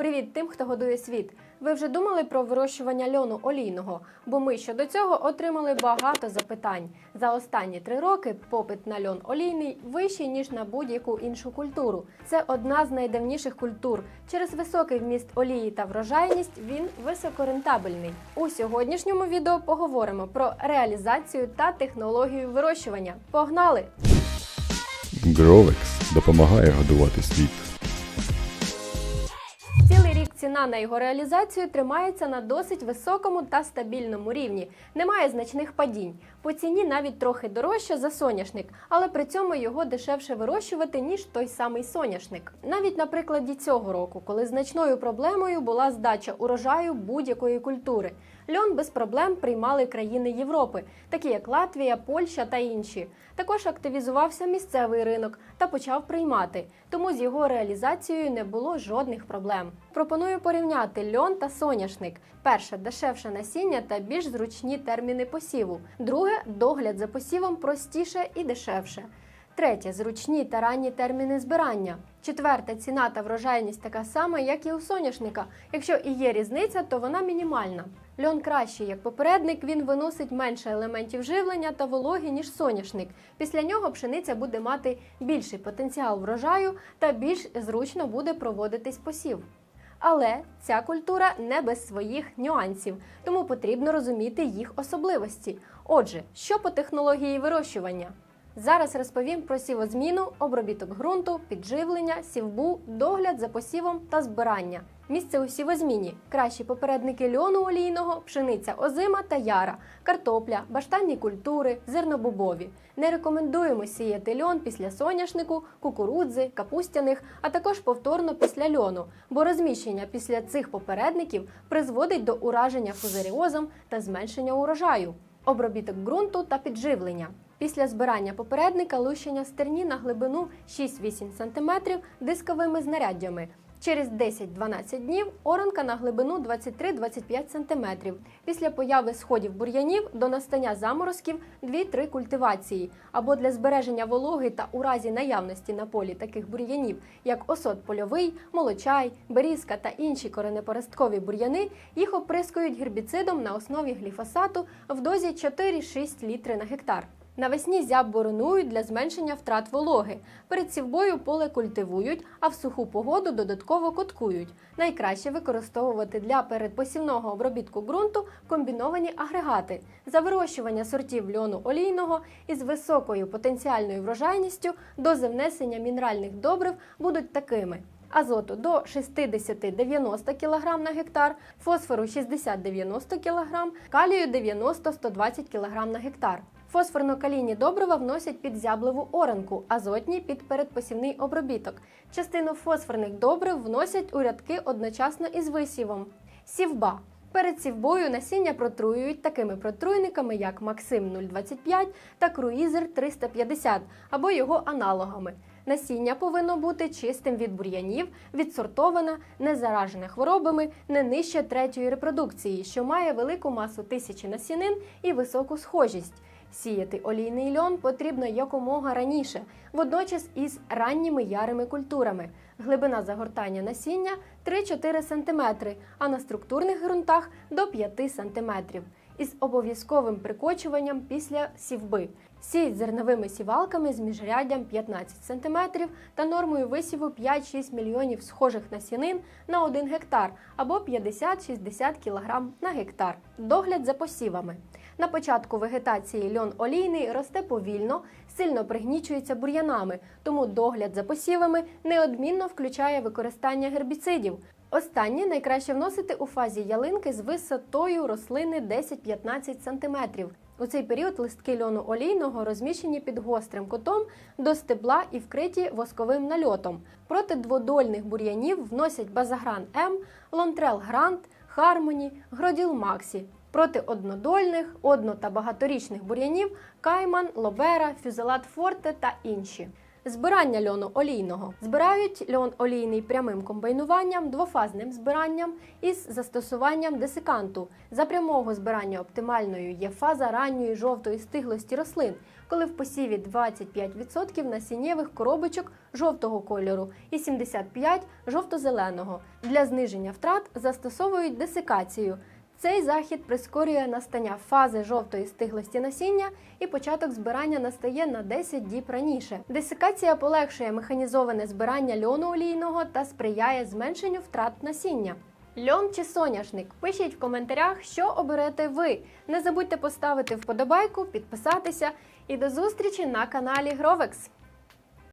Привіт тим, хто годує світ. Ви вже думали про вирощування льону олійного? Бо ми щодо цього отримали багато запитань. За останні три роки попит на льон олійний вищий ніж на будь-яку іншу культуру. Це одна з найдавніших культур. Через високий вміст олії та врожайність він високорентабельний. У сьогоднішньому відео поговоримо про реалізацію та технологію вирощування. Погнали! Гровекс допомагає годувати світ. Ціна на його реалізацію тримається на досить високому та стабільному рівні. Немає значних падінь. По ціні навіть трохи дорожче за соняшник, але при цьому його дешевше вирощувати, ніж той самий соняшник. Навіть на прикладі цього року, коли значною проблемою була здача урожаю будь-якої культури. Льон без проблем приймали країни Європи, такі як Латвія, Польща та інші. Також активізувався місцевий ринок та почав приймати, тому з його реалізацією не було жодних проблем. Пропоную порівняти льон та соняшник. Перше дешевше насіння та більш зручні терміни посіву. Друге догляд за посівом простіше і дешевше. Третє зручні та ранні терміни збирання. Четверте ціна та врожайність така сама, як і у соняшника. Якщо і є різниця, то вона мінімальна. Льон кращий як попередник, він виносить менше елементів живлення та вологи, ніж соняшник. Після нього пшениця буде мати більший потенціал врожаю та більш зручно буде проводитись посів. Але ця культура не без своїх нюансів, тому потрібно розуміти їх особливості. Отже, що по технології вирощування? Зараз розповім про сівозміну, обробіток ґрунту, підживлення, сівбу, догляд за посівом та збирання. Місце у сівозміні кращі попередники льону олійного, пшениця озима та яра, картопля, баштанні культури, зернобобові. Не рекомендуємо сіяти льон після соняшнику, кукурудзи, капустяних, а також повторно після льону, бо розміщення після цих попередників призводить до ураження фузаріозом та зменшення урожаю. Обробіток ґрунту та підживлення. Після збирання попередника лущення стерні на глибину 6-8 см дисковими знаряддями. Через 10-12 днів оранка на глибину 23-25 см. Після появи сходів бур'янів до настання заморозків 2-3 культивації. Або для збереження вологи та у разі наявності на полі таких бур'янів, як осот польовий, молочай, берізка та інші коренепоросткові бур'яни, їх оприскують гербіцидом на основі гліфосату в дозі 4-6 літри на гектар. Навесні зяб боронують для зменшення втрат вологи. Перед сівбою поле культивують, а в суху погоду додатково коткують. Найкраще використовувати для передпосівного обробітку ґрунту комбіновані агрегати. За вирощування сортів льону олійного із високою потенціальною врожайністю дози внесення мінеральних добрив будуть такими. Азоту до 60-90 кг на гектар, фосфору 60-90 кг, калію 90-120 кг на гектар. Фосфорно-калійні добрива вносять під зяблеву оранку, азотні під передпосівний обробіток. Частину фосфорних добрив вносять у рядки одночасно із висівом. Сівба. Перед сівбою насіння протруюють такими протруйниками, як Максим 025 та Круїзер 350 або його аналогами. Насіння повинно бути чистим від бур'янів, відсортоване, не заражене хворобами, не нижче третьої репродукції, що має велику масу тисячі насінин і високу схожість. Сіяти олійний льон потрібно якомога раніше, водночас із ранніми ярими культурами. Глибина загортання насіння 3-4 см, а на структурних ґрунтах до 5 см. Із обов'язковим прикочуванням після сівби. Сіють зерновими сівалками з міжряддям 15 см та нормою висіву 5-6 мільйонів схожих насінин на 1 гектар або 50-60 кг на гектар. Догляд за посівами. На початку вегетації льон олійний росте повільно, сильно пригнічується бур'янами, тому догляд за посівами неодмінно включає використання гербіцидів. Останні найкраще вносити у фазі ялинки з висотою рослини 10-15 см. У цей період листки льону олійного розміщені під гострим кутом до стебла і вкриті восковим нальотом. Проти дводольних бур'янів вносять базагран М, лонтрел Грант, Хармоні, Гроділ Максі. Проти однодольних, одно та багаторічних бур'янів Кайман, Лобера, Фюзелат Форте та інші. Збирання льону олійного збирають льон олійний прямим комбайнуванням, двофазним збиранням із застосуванням десиканту. За прямого збирання оптимальною є фаза ранньої жовтої стиглості рослин, коли в посіві 25% насіннєвих коробочок жовтого кольору і 75% жовто-зеленого. Для зниження втрат застосовують десикацію. Цей захід прискорює настання фази жовтої стиглості насіння і початок збирання настає на 10 діб раніше. Десикація полегшує механізоване збирання льону олійного та сприяє зменшенню втрат насіння. Льон чи соняшник? Пишіть в коментарях, що оберете ви. Не забудьте поставити вподобайку, підписатися і до зустрічі на каналі Гровекс.